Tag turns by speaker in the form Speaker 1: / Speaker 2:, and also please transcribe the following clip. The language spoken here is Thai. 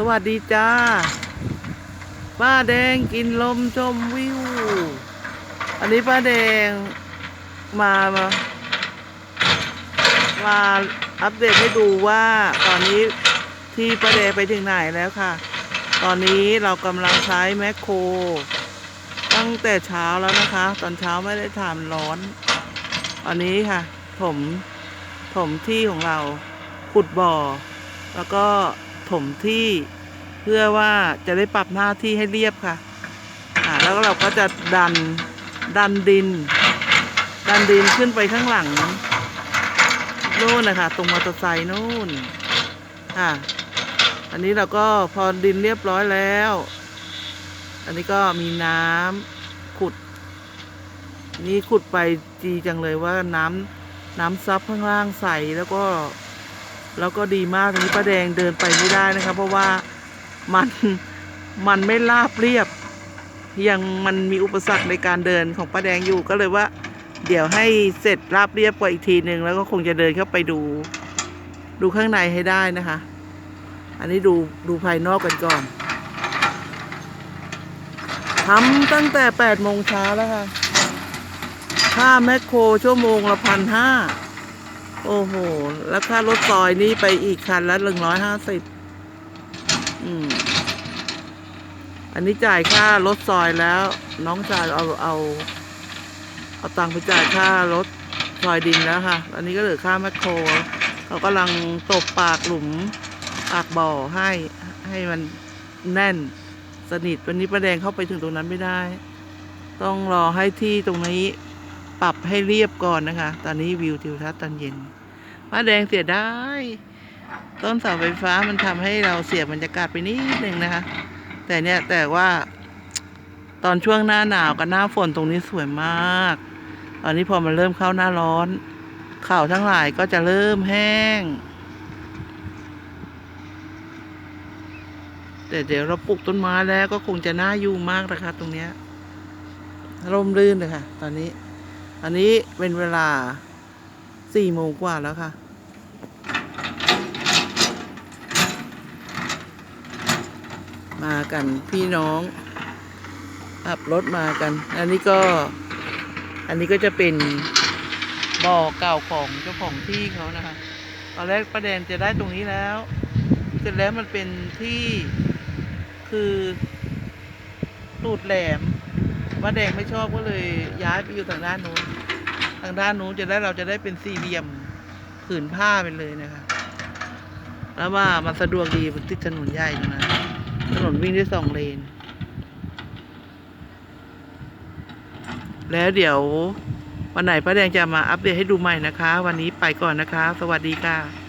Speaker 1: สวัสดีจ้า ป้าแดงกินลมชมวิว อันนี้ป้าแดงมา มา มาอัปเดตให้ดูว่าตอนนี้ที่ป้าแดงไปถึงไหนแล้วค่ะ ตอนนี้เรากำลังใช้แมคโคร ตั้งแต่เช้าแล้วนะคะ ตอนเช้าไม่ได้ทำร้อน อันนี้ค่ะ ถม ถมที่ของเราขุดบ่อ แล้วก็ ถมที่เพื่อว่าจะได้ปรับหน้าที่ให้เรียบค่ะ อ่า แล้วเราก็จะดันดันดิน ดันดินขึ้นไปข้างหลังนู่นนะคะตรงมอเตอร์ไซค์นู่นค่ะ อันนี้เราก็พอดินเรียบร้อยแล้ว อันนี้ก็มีน้ำขุด นี่ขุดไปจีจังเลยว่าน้ำน้ำซับข้างล่างใสแล้วก็ แล้วก็ดีมากทีนี้ป้าแดงเดินไปไม่ได้นะคะเพราะว่ามันมันไม่ราบเรียบ ยังมันมีอุปสรรคในการเดินของป้าแดงอยู่ก็เลยว่า เดี๋ยวให้เสร็จราบเรียบกว่าอีกทีหนึ่งแล้วก็คงจะเดินเข้าไปดู ดูข้างในให้ได้นะคะ อันนี้ดูดูภายนอกกันก่อนทำตั้งแต่แปดโมงเช้าแล้วค่ะค่าแมคโครชั่วโมงละพันห้า โอ้โห แล้วค่ารถซอยนี่ไปอีกคันละหนึ่งร้อยห้าสิบอืม อันนี้จ่ายค่ารถซอยแล้ว น้องชายเอาเอา เอาตังค์ไปจ่ายค่ารถซอยดินแล้วค่ะ อันนี้ก็เหลือค่าแมคโครเขากำลังตบปากหลุมปากบ่อให้ให้มันแน่นสนิทวันนี้ประแดงเข้าไปถึงตรงนั้นไม่ได้ ต้องรอให้ที่ตรงนี้ ปรับให้เรียบก่อนนะคะ ตอนนี้วิวทิวทัศน์ตอนเย็นป้าแดงเสียดายต้นเสาไฟฟ้ามันทำให้เราเสียบรรยากาศไปนิดนึงนะคะ แต่เนี่ยแต่ว่าตอนช่วงหน้าหนาวกับหน้าฝนตรงนี้สวยมาก ตอนนี้พอมันเริ่มเข้าหน้าร้อนข่าวทั้งหลายก็จะเริ่มแห้ง แต่เดี๋ยวเราปลูกต้นไม้แล้วก็คงจะน่าอยู่มากนะคะ ตรงเนี้ยร่มรื่นเลยค่ะ ตอนนี้ อันนี้เป็นเวลาสี่โมงกว่าแล้วค่ะ มากันพี่น้องขับรถมากัน อันนี้ก็ อันนี้ก็จะเป็นบ่อเก่าของเจ้าของที่เขานะคะตอนแรกประเด็นจะได้ตรงนี้แล้วเสร็จแล้วมันเป็นที่คือตูดแหลม ว่าแดงไม่ชอบก็เลยย้ายไปอยู่ทางด้านนู้น ทางด้านนู้นจะได้เราจะได้เป็นสี่เหลี่ยมผืนผ้าไปเลยนะคะ แล้วว่ามันสะดวกดีมันติดถนนใหญ่ตรงนะถนนวิ่งได้สองเลน แล้วเดี๋ยววันไหนป้าแดงจะมาอัปเดตให้ดูใหม่นะคะ วันนี้ไปก่อนนะคะ สวัสดีค่ะ